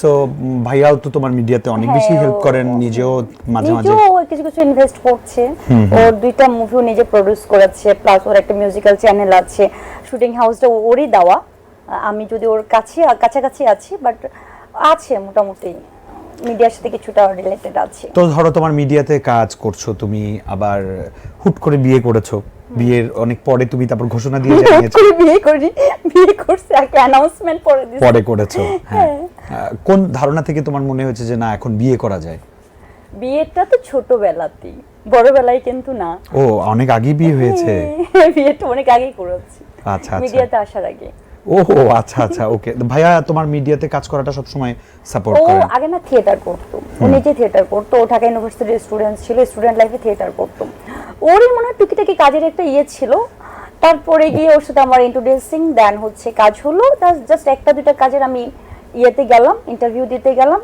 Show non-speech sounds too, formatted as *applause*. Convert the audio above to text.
So ভাইয়াও তো তোমার মিডিয়াতে অনেক বেশি হ্যাঁ, হেল্প করেন নিজেও মাঝে মাঝে। নিজেও কিছু কিছু ইনভেস্ট করছে। ওর দুইটা মুভিও নিজে প্রডিউস করেছে প্লাস ওর একটা মিউজিক্যাল চ্যানেল আছে শুটিং হাউসটা ওরই দেওয়া। আমি যদি ওর কাছে কাছাকাছি আছি বাট আছে মোটামুটি। মিডিয়ার সাথে কিছুটা রিলেটেড আছে। তো ধরো তোমার মিডিয়াতে কাজ করছ তুমি আবার হুট করে বিয়ে করেছ। বিয়ের অনেক পরে তুমি তারপর ঘোষণা দিয়ে জানিয়েছো। বিয়ে করি বিয়ে করছে একটা অ্যানাউন্সমেন্ট করে দিছে। পরে করেছ হ্যাঁ। আহ, কোন ধারণা থেকে তোমার মনে হয়েছে যে না এখন বিয়ে করা যায়? বিয়েটা তো ছোটবেলাতেই বড়বেলায় কিন্তু না। ও অনেক আগেই বিয়ে হয়েছে। হ্যাঁ, *laughs* বিয়েটা অনেক আগেই করেছি। আচ্ছা আচ্ছা। মিডিয়াতে আসার আগে। ও আচ্ছা আচ্ছা ওকে। ভাইয়া তোমার মিডিয়াতে কাজ করাটা সব সময় সাপোর্ট করে। ও আগে না থিয়েটার করতো। ও নিজে থিয়েটার করতো। ও ঢাকা ইউনিভার্সিটির স্টুডেন্ট ছিল স্টুডেন্ট লাইফে থিয়েটার করতো। ওরই মনে হয় টুকিটাকি কাজের একটা ইয়ে ছিল। তারপরে গিয়ে ওর সাথে আমার ইন্ট্রোডিউসিং দেন হচ্ছে কাজ হলো। জাস্ট একটা দুটা কাজের আমি ইয়েতে গেলাম ইন্টারভিউ দিতে গেলাম।